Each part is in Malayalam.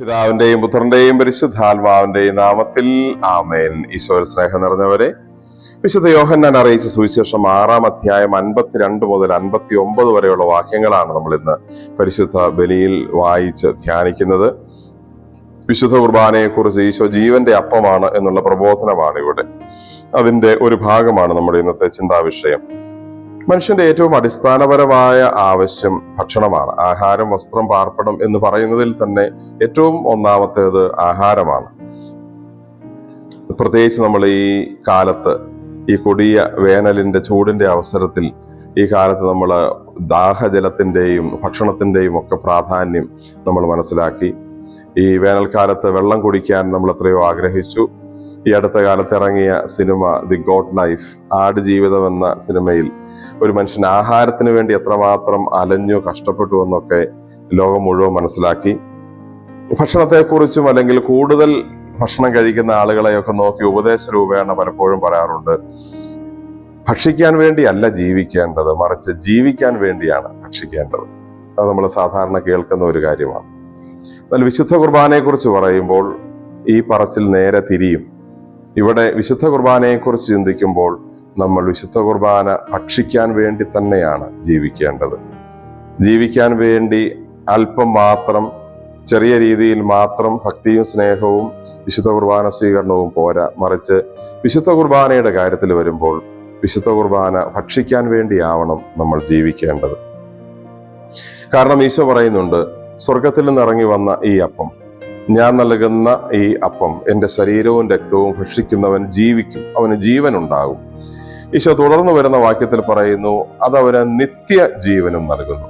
പിതാവിന്റെയും പുത്രന്റെയും പരിശുദ്ധാത്മാവിന്റെയും നാമത്തിൽ ആമേൻ. ഈശ്വര സ്നേഹം നിറഞ്ഞവരെ വിശുദ്ധ യോഹന്നാൻ അറിയിച്ച സുവിശേഷം ആറാം അധ്യായം അൻപത്തിരണ്ട് മുതൽ അൻപത്തി ഒമ്പത് വരെയുള്ള വാക്യങ്ങളാണ് നമ്മൾ ഇന്ന് പരിശുദ്ധ ബലിയിൽ വായിച്ച് ധ്യാനിക്കുന്നത്. വിശുദ്ധ കുർബാനയെക്കുറിച്ച് ഈശോ ജീവന്റെ അപ്പമാണ് എന്നുള്ള പ്രബോധനമാണ് ഇവിടെ അതിന്റെ ഒരു ഭാഗമാണ് നമ്മുടെ ഇന്നത്തെ ചിന്താ വിഷയം മനുഷ്യന്റെ ഏറ്റവും അടിസ്ഥാനപരമായ ആവശ്യം ഭക്ഷണമാണ്. ആഹാരം വസ്ത്രം പാർപ്പിടം എന്ന് പറയുന്നതിൽ തന്നെ ഏറ്റവും ഒന്നാമത്തേത് ആഹാരമാണ്. പ്രത്യേകിച്ച് നമ്മൾ ഈ കാലത്ത് ഈ കൊടിയ വേനലിന്റെ ചൂടിന്റെ അവസരത്തിൽ ഈ കാലത്ത് നമ്മൾ ദാഹജലത്തിന്റെയും ഭക്ഷണത്തിന്റെയും ഒക്കെ പ്രാധാന്യം നമ്മൾ മനസ്സിലാക്കി. ഈ വേനൽക്കാലത്ത് വെള്ളം കുടിക്കാൻ നമ്മൾ എത്രയോ ആഗ്രഹിച്ചു. ഈ അടുത്ത കാലത്ത് ഇറങ്ങിയ സിനിമ ദി ഗോഡ് ലൈഫ് ആട് ജീവിതം എന്ന സിനിമയിൽ ഒരു മനുഷ്യൻ ആഹാരത്തിന് വേണ്ടി എത്രമാത്രം അലഞ്ഞു കഷ്ടപ്പെട്ടു എന്നൊക്കെ ലോകം മുഴുവൻ മനസ്സിലാക്കി. ഭക്ഷണത്തെക്കുറിച്ചും അല്ലെങ്കിൽ കൂടുതൽ ഭക്ഷണം കഴിക്കുന്ന ആളുകളെയൊക്കെ നോക്കി ഉപദേശ രൂപേണ പലപ്പോഴും പറയാറുണ്ട്. ഭക്ഷിക്കാൻ വേണ്ടിയല്ല ജീവിക്കേണ്ടത് മറിച്ച് ജീവിക്കാൻ വേണ്ടിയാണ് ഭക്ഷിക്കേണ്ടത്. അത് നമ്മൾ സാധാരണ കേൾക്കുന്ന ഒരു കാര്യമാണ്. എന്നാൽ വിശുദ്ധ കുർബാനയെക്കുറിച്ച് പറയുമ്പോൾ ഈ പറച്ചിൽ നേരെ തിരിയും. ഇവിടെ വിശുദ്ധ കുർബാനയെക്കുറിച്ച് ചിന്തിക്കുമ്പോൾ നമ്മൾ വിശുദ്ധ കുർബാന ഭക്ഷിക്കാൻ വേണ്ടി തന്നെയാണ് ജീവിക്കേണ്ടത്. ജീവിക്കാൻ വേണ്ടി അല്പം മാത്രം ചെറിയ രീതിയിൽ മാത്രം ഭക്തിയും സ്നേഹവും വിശുദ്ധ കുർബാന സ്വീകരണവും പോരാ മറിച്ച് വിശുദ്ധ കുർബാനയുടെ കാര്യത്തിൽ വരുമ്പോൾ വിശുദ്ധ കുർബാന ഭക്ഷിക്കാൻ വേണ്ടിയാവണം നമ്മൾ ജീവിക്കേണ്ടത്. കാരണം ഈശോ പറയുന്നുണ്ട് സ്വർഗത്തിൽ നിന്ന് ഇറങ്ങി വന്ന ഈ അപ്പം ഞാൻ നൽകുന്ന ഈ അപ്പം എന്റെ ശരീരവും രക്തവും ഭക്ഷിക്കുന്നവൻ ജീവിക്കും അവന് ജീവൻ ഉണ്ടാകും ഈശോ തുടർന്നു വരുന്ന വാക്യത്തിൽ പറയുന്നു അതവന് നിത്യ ജീവനും നൽകുന്നു.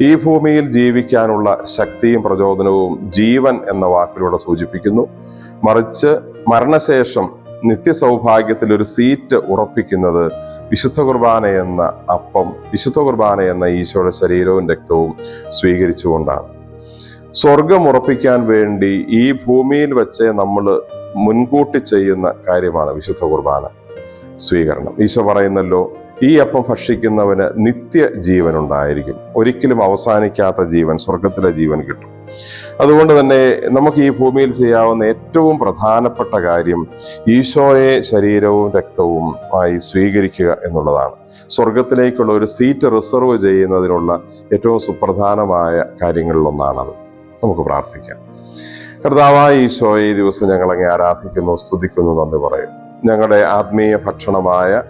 ഈ ഭൂമിയിൽ ജീവിക്കാനുള്ള ശക്തിയും പ്രചോദനവും ജീവൻ എന്ന വാക്കിലൂടെ സൂചിപ്പിക്കുന്നു. മറിച്ച് മരണശേഷം നിത്യസൗഭാഗ്യത്തിൽ ഒരു സീറ്റ് ഉറപ്പിക്കുന്നത് വിശുദ്ധ കുർബാന എന്ന അപ്പം വിശുദ്ധ കുർബാന എന്ന ഈശോയുടെ ശരീരവും രക്തവും സ്വീകരിച്ചുകൊണ്ടാണ്. സ്വർഗം ഉറപ്പിക്കാൻ വേണ്ടി ഈ ഭൂമിയിൽ വെച്ച് നമ്മൾ മുൻകൂട്ടി ചെയ്യുന്ന കാര്യമാണ് വിശുദ്ധ കുർബാന. സ്വീകരണം. ഈശോ പറയുന്നല്ലോ ഈ അപ്പം ഭക്ഷിക്കുന്നവന് നിത്യ ജീവൻ ഉണ്ടായിരിക്കും. ഒരിക്കലും അവസാനിക്കാത്ത ജീവൻ സ്വർഗത്തിലെ ജീവൻ കിട്ടും. അതുകൊണ്ട് തന്നെ നമുക്ക് ഈ ഭൂമിയിൽ ചെയ്യാവുന്ന ഏറ്റവും പ്രധാനപ്പെട്ട കാര്യം ഈശോയെ ശരീരവും രക്തവും ആയി സ്വീകരിക്കുക എന്നുള്ളതാണ്. സ്വർഗത്തിലേക്കുള്ള ഒരു സീറ്റ് റിസർവ് ചെയ്യുന്നതിനുള്ള ഏറ്റവും സുപ്രധാനമായ കാര്യങ്ങളിലൊന്നാണത്. നമുക്ക് പ്രാർത്ഥിക്കാം. കർത്താവായ ഈശോയെ ഈ ദിവസം ഞങ്ങളങ്ങെ ആരാധിക്കുന്നു സ്തുതിക്കുന്നു നന്ദി പറയും. ഞങ്ങളുടെ ആത്മീയ ഭക്ഷണമായ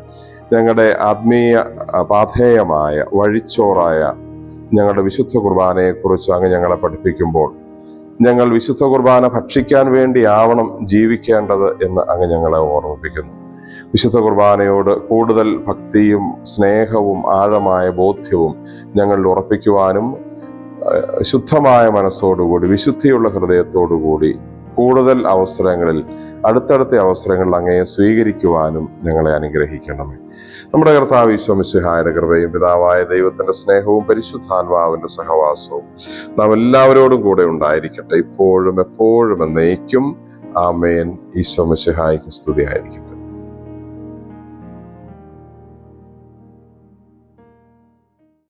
ഞങ്ങളുടെ ആത്മീയ പാഥേയമായ വഴിച്ചോറായ ഞങ്ങളുടെ വിശുദ്ധ കുർബാനയെക്കുറിച്ച് അങ്ങ് ഞങ്ങളെ പഠിപ്പിക്കുമ്പോൾ ഞങ്ങൾ വിശുദ്ധ കുർബാന ഭക്ഷിക്കാൻ വേണ്ടിയാവണം ജീവിക്കേണ്ടത് എന്ന് അങ്ങ് ഞങ്ങളെ ഓർമ്മിപ്പിക്കുന്നു. വിശുദ്ധ കുർബാനയോട് കൂടുതൽ ഭക്തിയും സ്നേഹവും ആഴമായ ബോധ്യവും ഞങ്ങളിൽ ഉറപ്പിക്കുവാനും ശുദ്ധമായ മനസ്സോടുകൂടി വിശുദ്ധിയുള്ള ഹൃദയത്തോടുകൂടി കൂടുതൽ അവസരങ്ങളിൽ അടുത്തടുത്ത അവസരങ്ങളിൽ അങ്ങയെ സ്വീകരിക്കുവാനും ഞങ്ങളെ അനുഗ്രഹിക്കണമേ. നമ്മുടെ കർത്താവ് വിശ്വമിശുഹായുടെ കൃപയും പിതാവായ ദൈവത്തിന്റെ സ്നേഹവും പരിശുദ്ധാത്മാവിന്റെ സഹവാസവും നാം എല്ലാവരോടും കൂടെ ഉണ്ടായിരിക്കട്ടെ. ഇപ്പോഴും എപ്പോഴും എന്നേക്കും ആമേൻ. ഈശ്വമിശുഹായ്ക്ക് സ്തുതിയായിരിക്കട്ടെ.